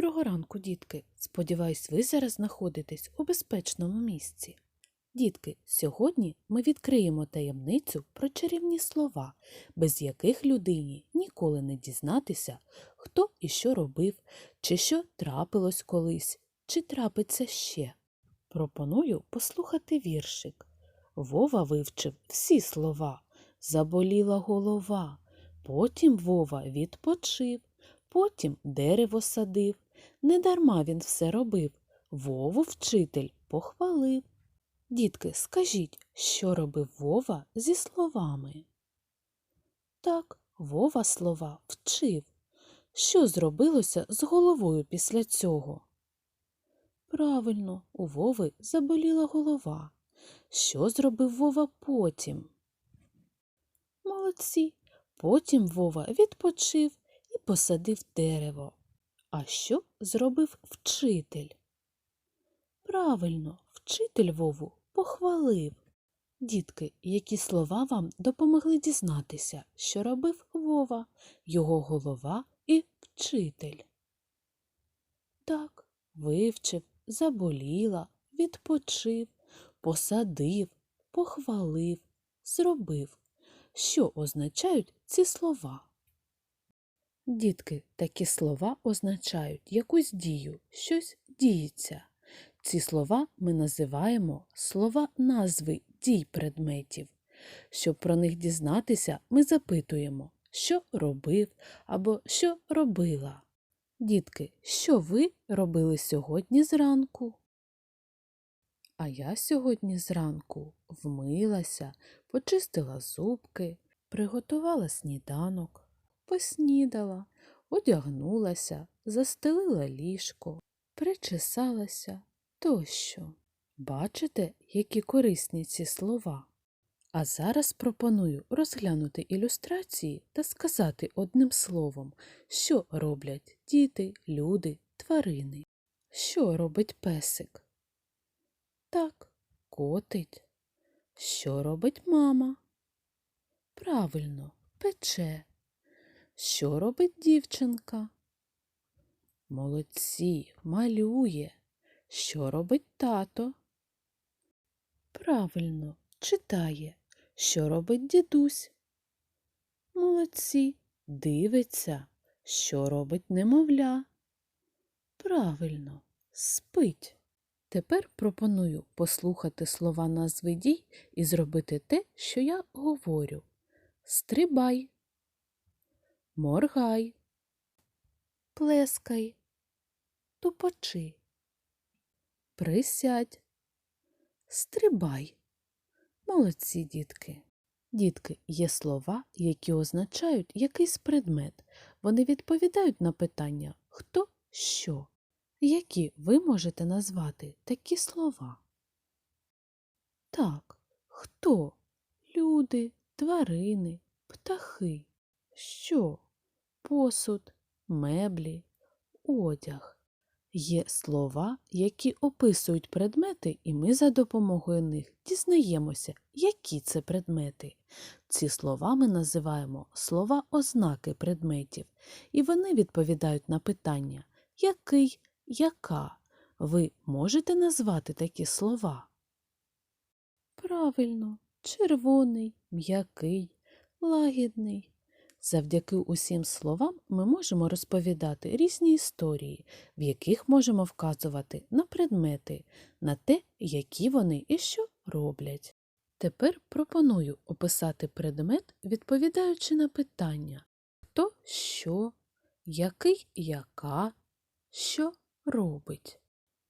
Доброго ранку, дітки! Сподіваюсь, ви зараз знаходитесь у безпечному місці. Дітки, сьогодні ми відкриємо таємницю про чарівні слова, без яких людині ніколи не дізнатися, хто і що робив, чи що трапилось колись, чи трапиться ще. Пропоную послухати віршик. Вова вивчив всі слова, заболіла голова. Потім Вова відпочив, потім дерево садив. Недарма він все робив. Вову вчитель похвалив. Дітки, скажіть, що робив Вова зі словами? Так, Вова слова вчив. Що зробилося з головою після цього? Правильно, у Вови заболіла голова. Що зробив Вова потім? Молодці. Потім Вова відпочив і посадив дерево. А що зробив вчитель? Правильно, вчитель Вову похвалив. Дітки, які слова вам допомогли дізнатися, що робив Вова, його голова і вчитель? Так, вивчив, заболіла, відпочив, посадив, похвалив, зробив. Що означають ці слова? Дітки, такі слова означають якусь дію, щось діється. Ці слова ми називаємо слова назви дій предметів. Щоб про них дізнатися, ми запитуємо, що робив або що робила. Дітки, що ви робили сьогодні зранку? А я сьогодні зранку вмилася, почистила зубки, приготувала сніданок, поснідала, одягнулася, застелила ліжко, причесалася тощо. Бачите, які корисні ці слова? А зараз пропоную розглянути ілюстрації та сказати одним словом, що роблять діти, люди, тварини. Що робить песик? Так, котить. Що робить мама? Правильно, пече. Що робить дівчинка? Молодці, малює. Що робить тато? Правильно, читає. Що робить дідусь? Молодці, дивиться. Що робить немовля? Правильно, спить. Тепер пропоную послухати слова назви дій і зробити те, що я говорю. Стрибай, моргай, плескай, тупочи, присядь, стрибай. Молодці дітки. Дітки, є слова, які означають якийсь предмет. Вони відповідають на питання хто що. Які ви можете назвати такі слова? Так, хто? Люди, тварини, птахи. Що? Посуд, меблі, одяг. Є слова, які описують предмети, і ми за допомогою них дізнаємося, які це предмети. Ці слова ми називаємо слова ознаки предметів, і вони відповідають на питання який, яка. Ви можете назвати такі слова? Правильно, червоний, м'який, лагідний. Завдяки усім словам ми можемо розповідати різні історії, в яких можемо вказувати на предмети, на те, які вони і що роблять. Тепер пропоную описати предмет, відповідаючи на питання хто що, який яка, що робить.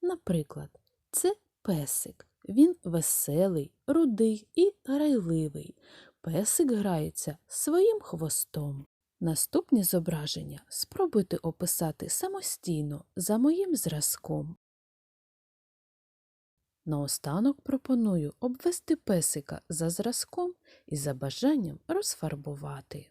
Наприклад, це песик. Він веселий, рудий і грайливий. Песик грається своїм хвостом. Наступні зображення спробуйте описати самостійно за моїм зразком. Наостанок пропоную обвести песика за зразком і за бажанням розфарбувати.